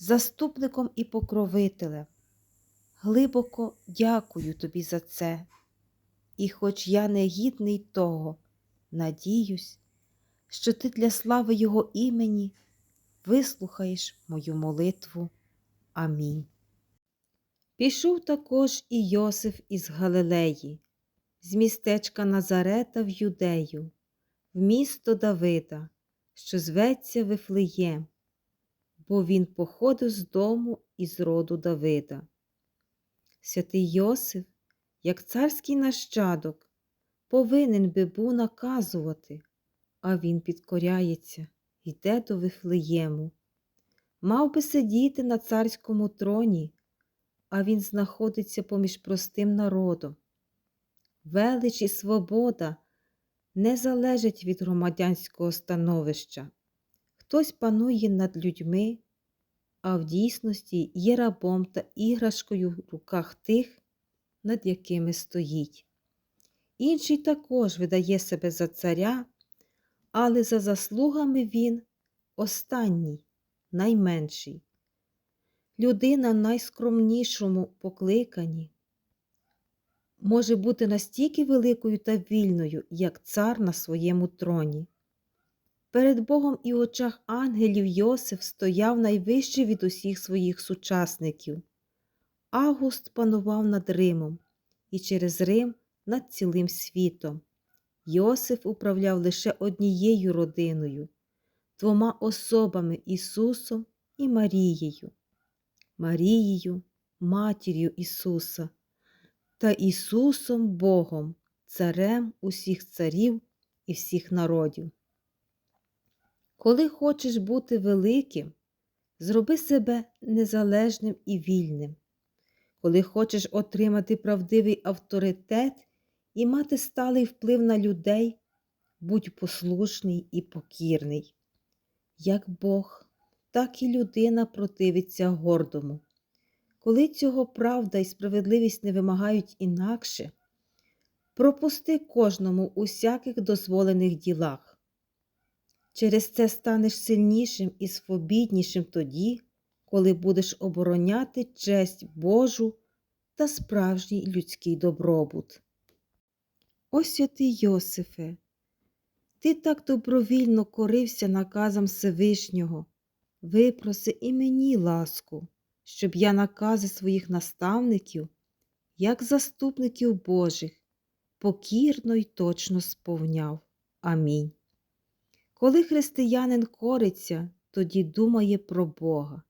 заступником і покровителем. Глибоко дякую тобі за це. І хоч я не гідний того, надіюсь, що ти для слави Його імені вислухаєш мою молитву. Амінь. Пішов також і Йосиф із Галилеї, з містечка Назарета в Юдею, в місто Давида, що зветься Вифлеєм, бо він походив з дому із роду Давида. Святий Йосиф, як царський нащадок, повинен би був наказувати, а він підкоряється, йде до Вифлеєму. Мав би сидіти на царському троні, а він знаходиться поміж простим народом. Велич і свобода не залежать від громадянського становища. Хтось панує над людьми, а в дійсності є рабом та іграшкою в руках тих, над якими стоїть. Інший також видає себе за царя, але за заслугами він останній, найменший. Людина в найскромнішому покликанні може бути настільки великою та вільною, як цар на своєму троні. Перед Богом і в очах ангелів Йосиф стояв найвище від усіх своїх сучасників. Август панував над Римом і через Рим над цілим світом. Йосиф управляв лише однією родиною, двома особами Ісусом і Марією, Марією, матір'ю Ісуса та Ісусом Богом, Царем усіх царів і всіх народів. Коли хочеш бути великим, зроби себе незалежним і вільним. Коли хочеш отримати правдивий авторитет і мати сталий вплив на людей, будь послушний і покірний. Як Бог, так і людина противиться гордому. Коли цього правда і справедливість не вимагають інакше, пропусти кожному усяких дозволених ділах. Через це станеш сильнішим і свобіднішим тоді, коли будеш обороняти честь Божу та справжній людський добробут. О святий Йосифе, ти так добровільно корився наказам Всевишнього, випроси і мені ласку, щоб я накази своїх наставників, як заступників Божих, покірно й точно сповняв. Амінь. Коли християнин кориться, тоді думає про Бога,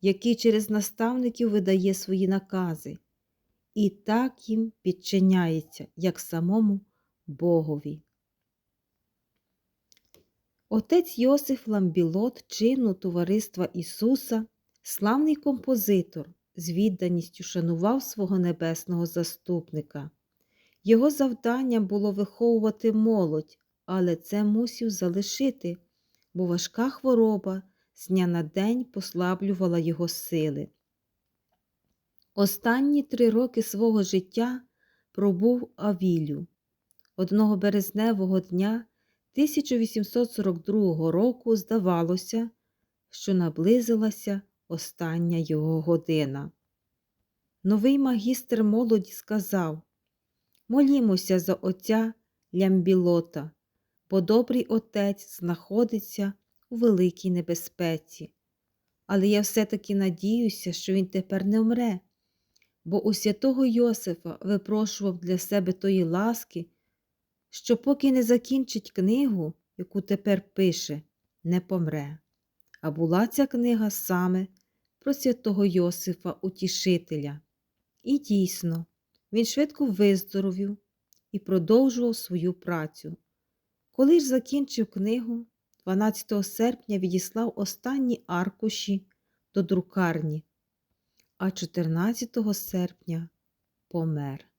який через наставників видає свої накази, і так їм підчиняється, як самому Богові. Отець Йосиф Ламбілот чину Товариства Ісуса, славний композитор, з відданістю шанував свого небесного заступника. Його завдання було виховувати молодь, але це мусів залишити, бо важка хвороба з дня на день послаблювала його сили. Останні три роки свого життя пробув Авілю. Одного березневого дня 1842 року здавалося, що наблизилася остання його година. Новий магістр молоді сказав Молімося за отця Лямбілота, бо добрий отець знаходиться у великій небезпеці. Але я все-таки надіюся, що він тепер не вмре, бо у святого Йосифа випрошував для себе тої ласки, що поки не закінчить книгу, яку тепер пише, не помре. А була ця книга саме про святого Йосифа Утішителя. І дійсно, він швидко виздоровів і продовжував свою працю. Коли ж закінчив книгу, 12 серпня відіслав останні аркуші до друкарні, а 14 серпня помер.